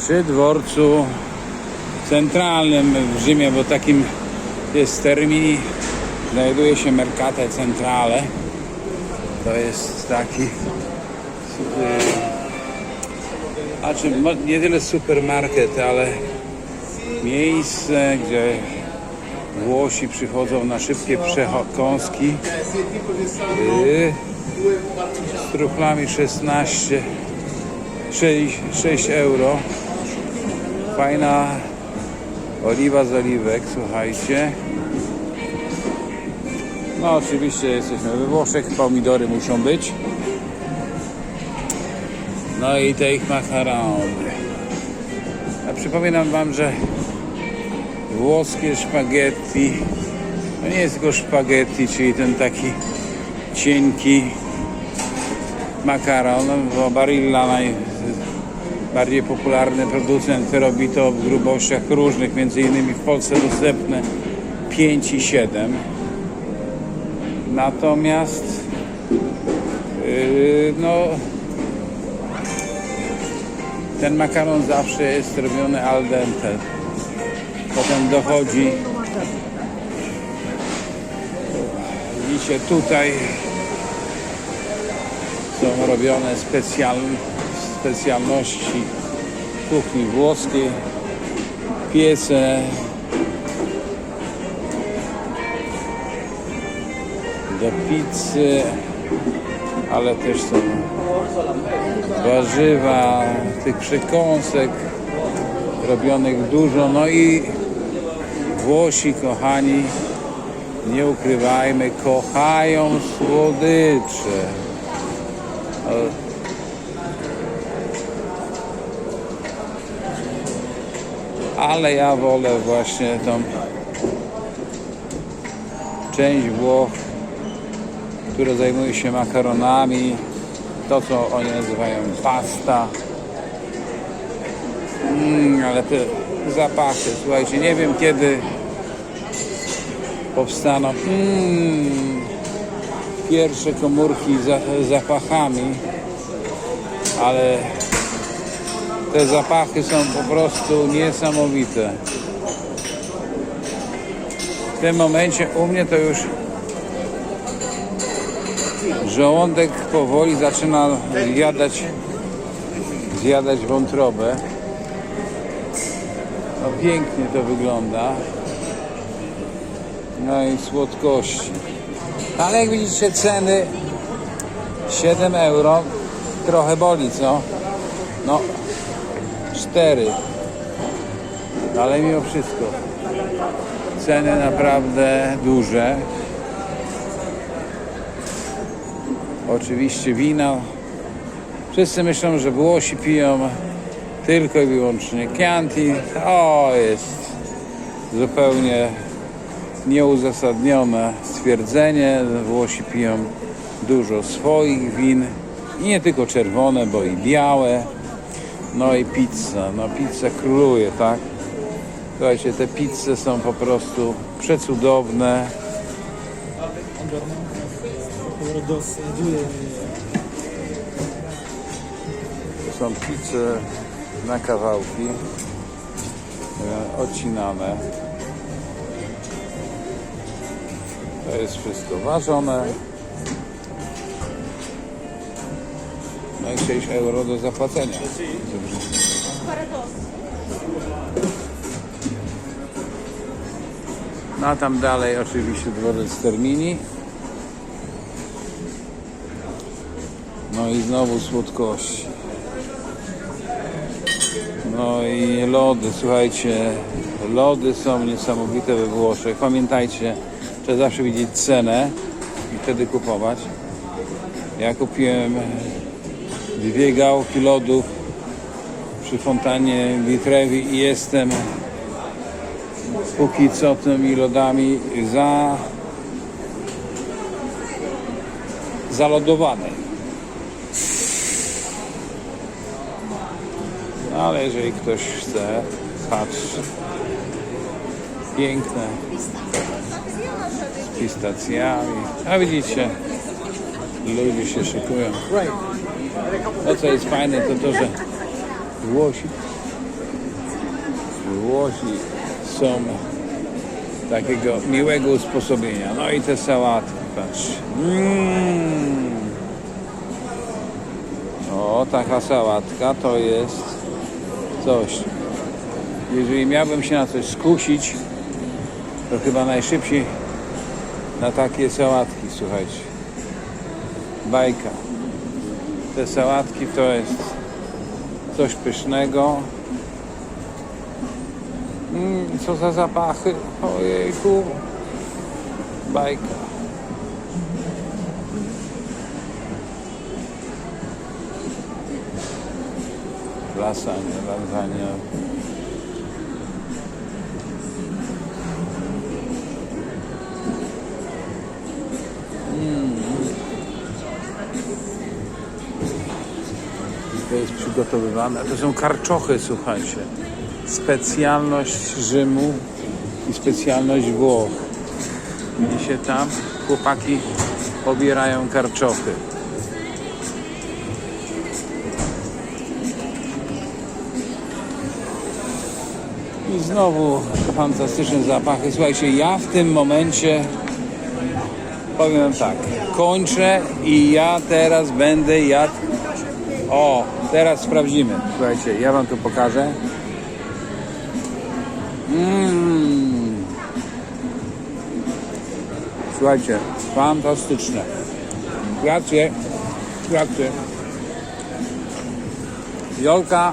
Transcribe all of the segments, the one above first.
przy dworcu centralnym w Rzymie, bo takim jest termini, znajduje się Mercate Centrale. To jest taki, yy, a czy nie tyle supermarket, ale miejsce, gdzie Włosi przychodzą na szybkie przekąski. Yy, z truflami 16 6, 6 euro. Fajna oliwa z oliwek, słuchajcie. No oczywiście jesteśmy we Włoszech, pomidory muszą być. No i te ich makarony. A przypominam wam, że włoskie spaghetti to nie jest tylko spaghetti, czyli ten taki cienki makaron, bo Barilla najbardziej popularny producent robi to w grubościach różnych, między innymi w Polsce dostępne 5 i 7. Natomiast yy, no ten makaron zawsze jest robiony al dente. Potem dochodzi widzicie tutaj są robione specjal, specjalności kuchni włoskiej, piece do pizzy, ale też są warzywa, tych przekąsek robionych dużo, no i Włosi kochani, nie ukrywajmy, kochają słodycze. Ale ja wolę właśnie tą część Włoch, która zajmuje się makaronami, to co oni nazywają pasta. Mm, ale te zapachy, słuchajcie, nie wiem kiedy powstaną mm, pierwsze komórki z za- zapachami, ale te zapachy są po prostu niesamowite. W tym momencie u mnie to już żołądek powoli zaczyna zjadać, zjadać wątrobę. No pięknie to wygląda. No i słodkości. Ale jak widzicie ceny 7 euro trochę boli, co? No 4. Ale mimo wszystko ceny naprawdę duże. Oczywiście wina. Wszyscy myślą, że Włosi piją tylko i wyłącznie Chianti. O, jest zupełnie nieuzasadnione stwierdzenie. Włosi piją dużo swoich win i nie tylko czerwone, bo i białe. No i pizza. No pizza króluje, tak? Słuchajcie, te pizze są po prostu przecudowne. To są pizze na kawałki, e, odcinane. To jest wszystko ważone. No i 6 euro do zapłacenia. No a tam dalej oczywiście dworzec Termini. No i znowu słodkości. No i lody, słuchajcie, lody są niesamowite we Włoszech. Pamiętajcie, trzeba zawsze widzieć cenę i wtedy kupować. Ja kupiłem dwie gałki lodów przy fontannie Vitrevi i jestem póki co tymi lodami za zalodowany. Ale jeżeli ktoś chce, patrz, piękne z pistacjami. A widzicie, ludzie się szykują. To co jest fajne, to to, że Włosi Włosi są takiego miłego usposobienia. No i te sałatki, patrz. Mm. O, taka sałatka to jest coś. Jeżeli miałbym się na coś skusić, to chyba najszybciej na takie sałatki, słuchajcie. Bajka. Te sałatki to jest coś pysznego. Mm, co za zapachy. Ojejku. Bajka. Lasagna, lasagna. Przygotowywane. To są karczochy, słuchajcie. Specjalność Rzymu i specjalność Włoch. Widzicie tam? Chłopaki pobierają karczochy. I znowu fantastyczne zapachy. Słuchajcie, ja w tym momencie powiem tak, kończę i ja teraz będę jadł. O, teraz sprawdzimy. Słuchajcie, ja wam tu pokażę. Mm. Słuchajcie, fantastyczne. Gratulacje. Gratulacje. Jolka.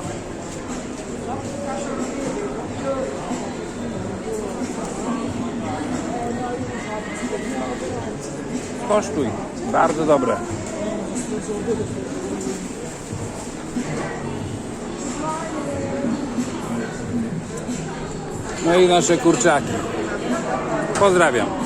Kosztuj. Bardzo dobre. No i nasze kurczaki. Pozdrawiam.